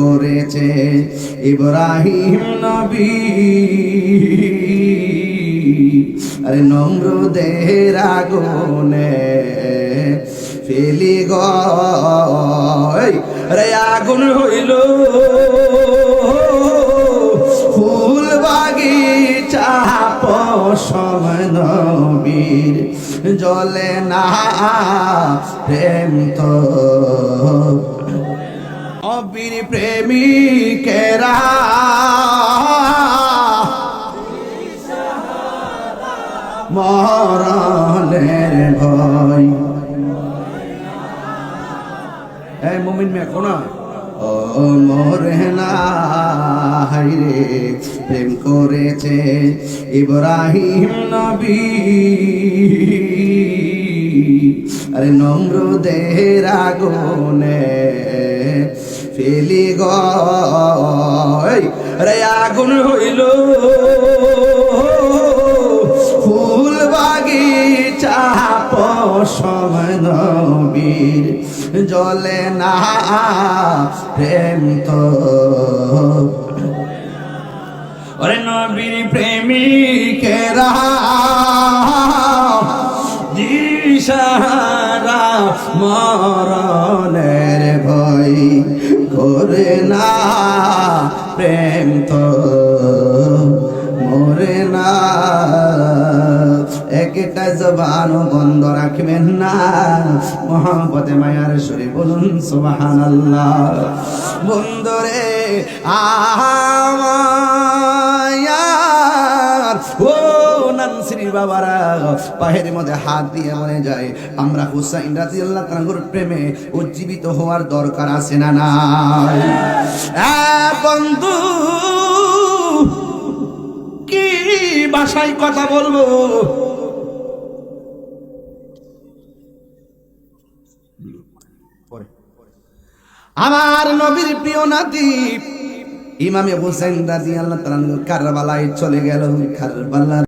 করেছে ইব্রাহিম নবী। আরে নমরুদের আগুনে ফেলি রে আগুন হইল। ফুল বাগিচা সময় নবীর জলে না প্রেম তো অবীর প্রেমিকেরা। মরণের ভয়। এই মুমিন মে কোনা ও মরে না হাইরে প্রেম করেছে ইব্রাহিম নবী। আরে নম্রদের আগুনে ফেলি রে আগুন হইল। ফুল বাগিচা সময় নবীর জলে না প্রেম তো। ওরে নবীর প্রেমিকেরা দিশারা মরণের ভয়। করে না, প্রেম তো মরে না। একটা জবান বন্ধ রাখবেন না। মহাপতে মায়ার সুরে বলুন সুবাহ বন্ধরে আমার নানসির বাবারা পাহের মধ্যে হাত দিয়ে মনে যায় আমরা হুসাইন রাজি আল্লাহ তাঙ্গুর প্রেমে উজ্জীবিত হওয়ার দরকার আছে না আ, বন্ধু কি ভাষায় কথা বলব? আমার নবীর প্রিয় নাতি ইমামে হোসেন রাজি আল্লাহ কারবালায় চলে গেল। কারবালা